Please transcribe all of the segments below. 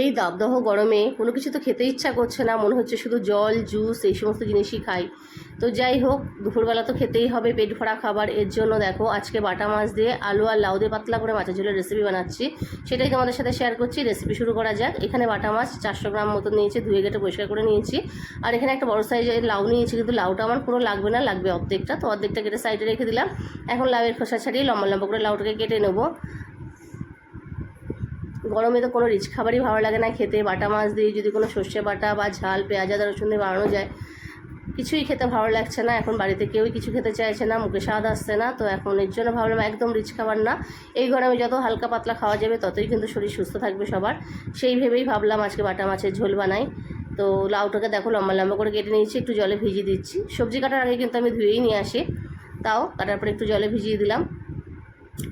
এই দাবদাহ গরমে কোনো কিছু তো খেতে ইচ্ছা করছে না, মনে হচ্ছে শুধু জল জুস এই সমস্ত জিনিসই খাই। তো যাই হোক, দুপুরবেলা তো খেতেই হবে পেট ভরা খাবার। এর জন্য দেখো, আজকে বাটা মাছ দিয়ে আলু আর লাউ দিয়ে পাতলা করে মাছের ঝোলের রেসিপি বানাচ্ছি। সেটাই তোমাদের সাথে শেয়ার করছি রেসিপি শুরু করা যাক। এখানে বাটা মাছ চারশো গ্রাম মতো নিয়েছি, ধুয়ে কেটে পরিষ্কার করে নিয়েছি। আর এখানে একটা বড় সাইজের লাউ নিয়েছি, কিন্তু লাউটা আমার পুরো লাগবে না, লাগবে অর্ধেকটা। তো অর্ধেকটা কেটে সাইডে রেখে দিলাম। এখন লাউয়ের খোসা ছাড়িয়ে লম্বা লম্বা করে লাউটাকে কেটে নেব। গরমে তো কোনো রিচ খাবারই ভালো লাগে না খেতে। বাটা মাছ দিয়ে যদি কোনো সর্ষে বাটা বা ঝাল, পেঁয়াজ, আদা, রসুন দিয়ে বানানো যায়, কিছুই খেতে ভালো লাগছে না। এখন বাড়িতে কেউই কিছু খেতে চাইছে না, মুখে স্বাদ আসছে না। তো এখন এর জন্য ভাবলাম একদম রিচ খাবার না। এই গরমে যত হালকা পাতলা খাওয়া যাবে, ততই কিন্তু শরীর সুস্থ থাকবে সবার। সেই ভেবেই ভাবলাম আজকে বাটা মাছের ঝোল বানাই। তো লাউটাকে দেখো লম্বা লম্বা করে কেটে নিয়েছি, একটু জলে ভিজিয়ে দিচ্ছি। সবজি কাটার আগে কিন্তু আমি ধুয়েই নিয়ে আসি। তাও কাটার পরে একটু জলে ভিজিয়ে দিলাম।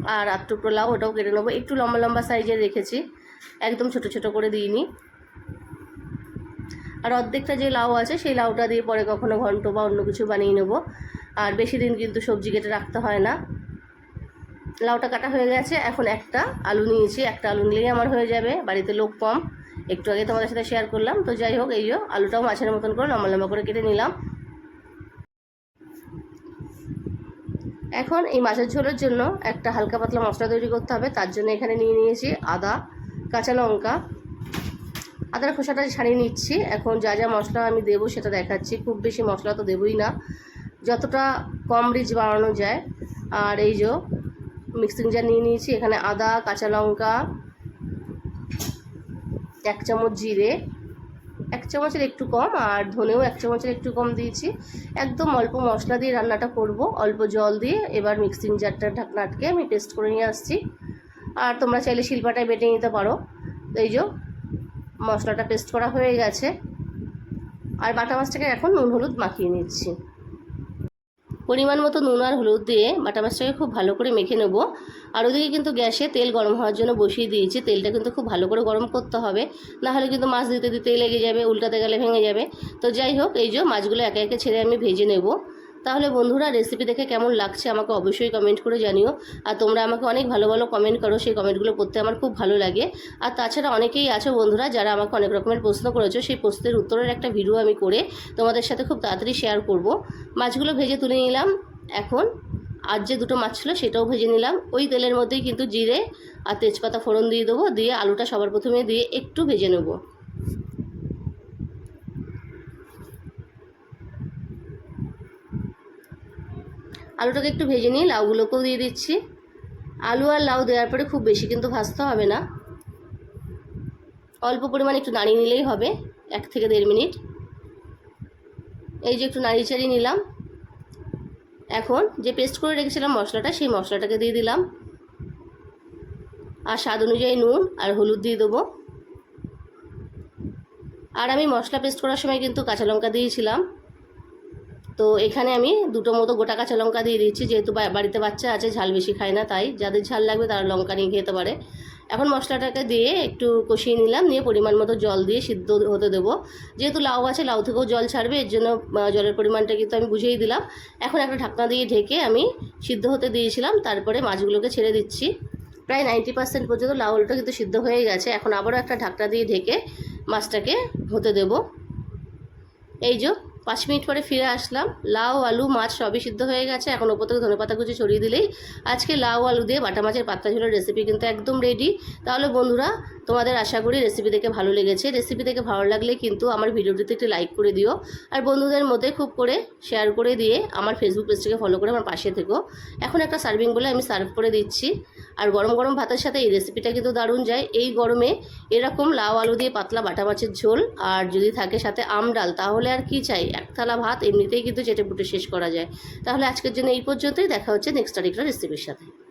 আর আট টুকরো ওটাও কেটে নেব। একটু লম্বা লম্বা সাইজের রেখেছি। একদম ছোট ছোট করে দিইনি। আর অর্ধেকটা যে লাউ আছে, সেই লাউটা দিয়ে পরে কখনো ঘন্ট বা অন্য কিছু বানিয়ে নেব। আর বেশি দিন কিন্তু সবজি কেটে রাখতে হয় না। লাউটা কাটা হয়ে গেছে, এখন একটা আলু নিয়েছি। একটা আলু নিলেই আমার হয়ে যাবে, বাড়িতে লোক কম। একটু আগে তোমাদের সাথে শেয়ার করলাম। তো যাই হোক, এই আলুটাও মাছের মতন করে লম্বা লম্বা করে কেটে নিলাম। এখন এই মাছের ঝোলের জন্য একটা হালকা পাতলা মশলা তৈরি করতে হবে। তার জন্য এখানে নিয়ে নিয়েছি আদা, কাঁচা লঙ্কা। আদার খোসাটা ছাড়িয়ে নিচ্ছি। এখন যা যা মশলা আমি দেবো সেটা দেখাচ্ছি। খুব বেশি মশলা তো দেবই না। যতটা কম রিচ বানানো যায়। আর এই যে মিক্সিং জার নিয়ে নিয়েছি। এখানে আদা, কাঁচা লঙ্কা, এক চামচ জিরে এক চামচের একটু কম আর ধনেও এক চামচের একটু কম দিয়েছি। একদম অল্প মশলা দিয়ে রান্নাটা করব। অল্প জল দিয়ে এবার মিক্সিং জারটা ঢাকনা আটকে আমি পেস্ট করে নিয়ে আসছি। আর তোমরা চাইলে শিলপাটায় বেটে নিতে পারো। এই যে মশলাটা পেস্ট করা হয়ে গেছে। আর বাটা মাছটাকে এখন নুন হলুদ মাখিয়ে নিচ্ছি। পরিমাণ মতো নুন আর হলুদ দিয়ে বাটা মাছটাকে খুব ভালো করে মেখে নেব। আর ওদিকে কিন্তু গ্যাসে তেল গরম হওয়ার জন্য বসিয়ে দিয়েছি। তেলটা কিন্তু খুব ভালো করে গরম করতে হবে। না হলে কিন্তু মাছ দিতে দিতেই লেগে যাবে, উল্টাতে গেলে ভেঙে যাবে। তো যাই হোক, এই যে মাছগুলো একে একে ছেড়ে আমি ভেজে নেব। তাহলে বন্ধুরা রেসিপি দেখে কেমন লাগছে আমাকে অবশ্যই কমেন্ট করে জানিও। আর তোমরা আমাকে অনেক ভালো ভালো কমেন্ট করো, সেই কমেন্টগুলো পড়তে আমার খুব ভালো লাগে। আর তাছাড়া অনেকেই আছো বন্ধুরা যারা আমাকে অনেক রকমের প্রশ্ন করেছ, সেই প্রশ্নের উত্তরের একটা ভিডিও আমি করে তোমাদের সাথে খুব তাড়াতাড়ি শেয়ার করব। মাছগুলো ভেজে তুলে নিলাম, এখন আর যে দুটো মাছ ছিল সেটাও ভেজে নিলাম। ওই তেলের মধ্যেই কিন্তু জিরে আর তেজপাতা ফোড়ন দিয়ে দেবো, দিয়ে আলুটা সবার প্রথমে দিয়ে একটু ভেজে নেব। আলুটাকে একটু ভেজে নিয়ে লাউগুলোকেও দিয়ে দিচ্ছি। আলু আর লাউ দেওয়ার পরে খুব বেশি কিন্তু ভাজতে হবে না। অল্প পরিমাণে একটু নাড়িয়ে নিলেই হবে, এক থেকে দেড় মিনিট। এই যে একটু নাড়িয়ে চাড়িয়ে নিলাম। এখন যে পেস্ট করে রেখেছিলাম মশলাটা, সেই মশলাটাকে দিয়ে দিলাম। আর স্বাদ অনুযায়ী নুন আর হলুদ দিয়ে দেবো। আর আমি মশলা পেস্ট করার সময় কিন্তু কাঁচা লঙ্কা দিয়েছিলাম। তো এখানে আমি দুটো মতো গোটা কাঁচা লঙ্কা দিয়ে দিচ্ছি যেহেতু বাড়িতে বাচ্চা আছে, ঝাল বেশি খায় না তাই। যাদের ঝাল লাগবে তারা লঙ্কা নিয়ে খেতে পারে। এখন মশলাটাকে দিয়ে একটু কষিয়ে নিলাম, নিয়ে পরিমাণ মতো জল দিয়ে সিদ্ধ হতে দেবো। যেহেতু লাউ আছে, লাউ থেকেও জল ছাড়বে, এর জন্য জলের পরিমাণটা কিন্তু আমি বুঝিয়েই দিলাম। এখন একটা ঢাকনা দিয়ে ঢেকে আমি সিদ্ধ হতে দিয়েছিলাম, তারপরে মাছগুলোকে ছেড়ে দিচ্ছি। প্রায় নাইনটি পার্সেন্ট পর্যন্ত লাউলটা কিন্তু সিদ্ধ হয়ে গেছে। এখন আবারও একটা ঢাকনা দিয়ে ঢেকে মাছটাকে হতে দেবো। এই যে পাঁচ মিনিট পরে ফিরে আসলাম। লাউ, আলু, মাছ সবই সিদ্ধ হয়ে গেছে। এখন ওপর থেকে ধনে পাতা কুচি ছড়িয়ে দিলেই আজকে লাউ, আলু দিয়ে বাটা মাছের পাত্তা ঝোলের রেসিপি কিন্তু একদম রেডি তাহলে বন্ধুরা, তোমাদের আশা করি রেসিপি দেখে ভালো লেগেছে। রেসিপি দেখে ভালো লাগলে কিন্তু আমার ভিডিওটিতে একটি লাইক করে দিও। আর বন্ধুদের মধ্যে খুব করে শেয়ার করে দিয়ে আমার ফেসবুক পেজটাকে ফলো করে আমার পাশে থেকো। এখন একটা সার্ভিং বলে আমি সার্ভ করে দিচ্ছি। আর গরম গরম ভাতের সাথে এই রেসিপিটা কিন্তু দারুণ যায়। এই গরমে এরকম লাউ আলু দিয়ে পাতলা বাটা মাছের ঝোল আর যদি থাকে সাথে আম ডাল, তাহলে আর কি চাই? এক থালা ভাত, এমনিতেই কিন্তু চেটে পুটে শেষ করা যায়। তাহলে আজকের জন্য এই পর্যন্তই। দেখা হচ্ছে নেক্সট আরেকটা রেসিপির সাথে।